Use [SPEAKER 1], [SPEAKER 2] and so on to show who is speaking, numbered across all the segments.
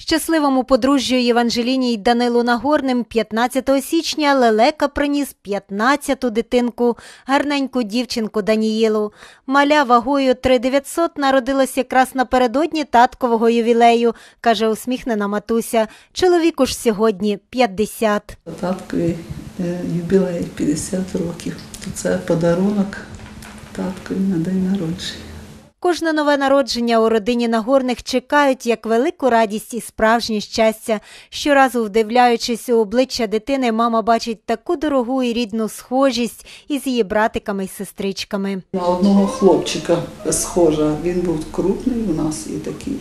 [SPEAKER 1] Щасливому подружжю Єванжеліні й Данилу Нагорним 15 січня Лелека приніс 15-ту дитинку, гарненьку дівчинку Даніїлу. Маля вагою 3900 народилась якраз напередодні таткового ювілею, каже усміхнена матуся. Чоловіку ж сьогодні 50.
[SPEAKER 2] Таткові е, юбілей 50 років. Це подарунок таткові на день народження.
[SPEAKER 1] Кожне нове народження у родині Нагорних чекають як велику радість і справжнє щастя. Щоразу, вдивляючись у обличчя дитини, мама бачить таку дорогу і рідну схожість із її братиками й сестричками.
[SPEAKER 2] На одного хлопчика схожа. Він був крупний у нас і такий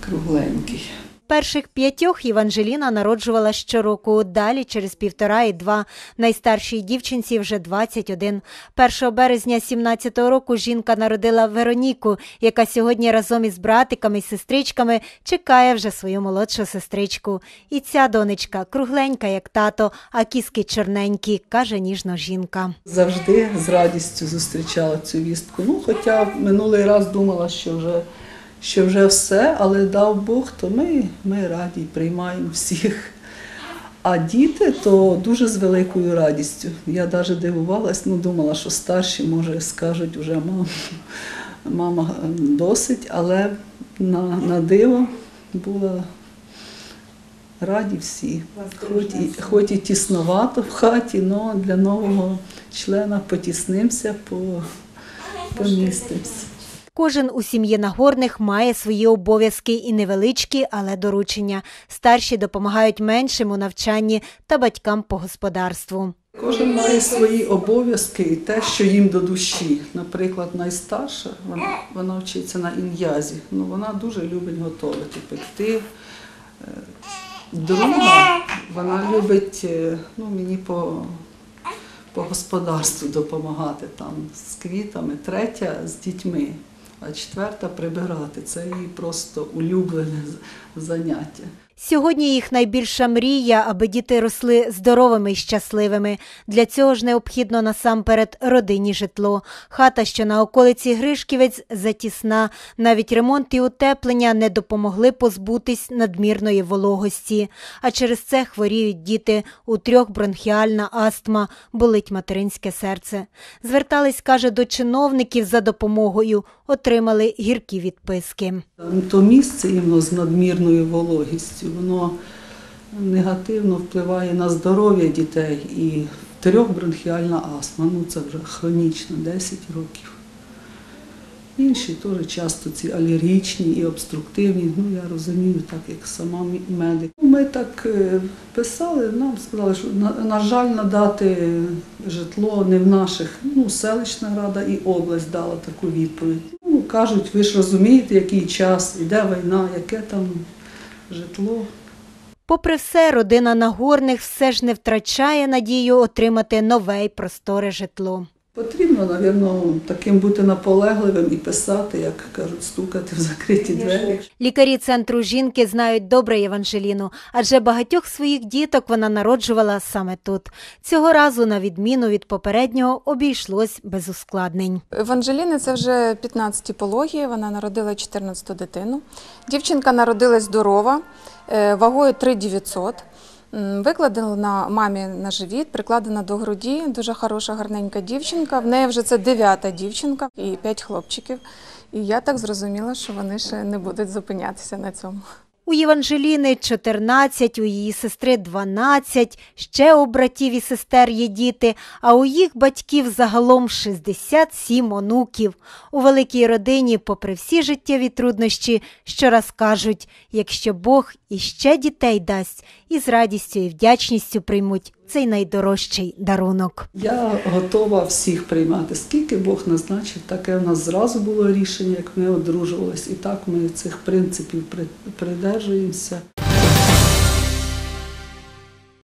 [SPEAKER 2] кругленький.
[SPEAKER 1] Перших п'ятьох Єванжеліна народжувала щороку, далі через півтора і два. Найстаршій дівчинці вже 21. 1 березня 17-го року жінка народила Вероніку, яка сьогодні разом із братиками і сестричками чекає вже свою молодшу сестричку. І ця донечка кругленька, як тато, а кіски чорненькі, каже ніжно жінка.
[SPEAKER 2] Завжди з радістю зустрічала цю вістку. Ну, хоча минулий раз думала, що вже, що вже все, але дав Бог, то ми, ми раді приймаємо всіх. А діти то дуже з великою радістю. Я навіть дивувалась, ну думала, що старші, може, скажуть вже мама, мама досить, але на, на диво була раді всі. Хоч і, хоч і тісновато в хаті, але для нового члена потіснимося, по, помістимося.
[SPEAKER 1] Кожен у сім'ї Нагорних має свої обов'язки і невеличкі, але доручення. Старші допомагають меншим у навчанні та батькам по господарству.
[SPEAKER 2] Кожен має свої обов'язки і те, що їм до душі. Наприклад, найстарша, вона, вона вчиться на ін'язі. Ну, вона дуже любить готувати, пекти. Е, Друга, вона любить е, ну, мені по, по господарству допомагати там, з квітами. Третя з дітьми, а четверта прибирати. Це її просто улюблене заняття.
[SPEAKER 1] Сьогодні їх найбільша мрія, аби діти росли здоровими і щасливими. Для цього ж необхідно насамперед родинні житло. Хата, що на околиці Гришківець, затісна. Навіть ремонт і утеплення не допомогли позбутись надмірної вологості. А через це хворіють діти. У трьох бронхіальна астма, болить материнське серце. Звертались, каже, до чиновників за допомогою, отримали гіркі відписки.
[SPEAKER 2] То місце іменно з надмірною вологістю, воно негативно впливає на здоров'я дітей і трьох бронхіальна астма, ну це вже хронічно, 10 років. Інші теж часто ці алергічні і обструктивні, ну я розумію, так як сама медик. Ми так е, писали, нам сказали, що на, на жаль, надати житло не в наших, ну селищна рада і область дала таку відповідь. Ну кажуть, ви ж розумієте, який час, іде війна, яке там житло.
[SPEAKER 1] Попри все, родина Нагорних все ж не втрачає надію отримати нове й просторе житло.
[SPEAKER 2] Потрібно, напевно, таким бути наполегливим і писати, як кажуть, стукати в закриті двері.
[SPEAKER 1] Лікарі центру жінки знають добре Єванжеліну, адже багатьох своїх діток вона народжувала саме тут. Цього разу, на відміну від попереднього, обійшлось без ускладнень.
[SPEAKER 3] Еванжеліни це вже 15 пології, вона народила 14 дитину. Дівчинка народилась здорова, е, вагою 3900. Викладена мамі на живіт, прикладена до груді. Дуже хороша, гарненька дівчинка. В неї вже це дев'ята дівчинка і п'ять хлопчиків. І я так зрозуміла, що вони ще не будуть зупинятися на цьому.
[SPEAKER 1] У Єванжеліни 14, у її сестри 12, ще у братів і сестер є діти, а у їх батьків загалом 67 онуків. У великій родині, попри всі життєві труднощі, щораз кажуть, якщо Бог іще дітей дасть, і з радістю і вдячністю приймуть цей найдорожчий дарунок.
[SPEAKER 2] Я готова всіх приймати. Скільки Бог назначив, таке в нас зразу було рішення, як ми одружувались, і так ми цих принципів при- придержуємося.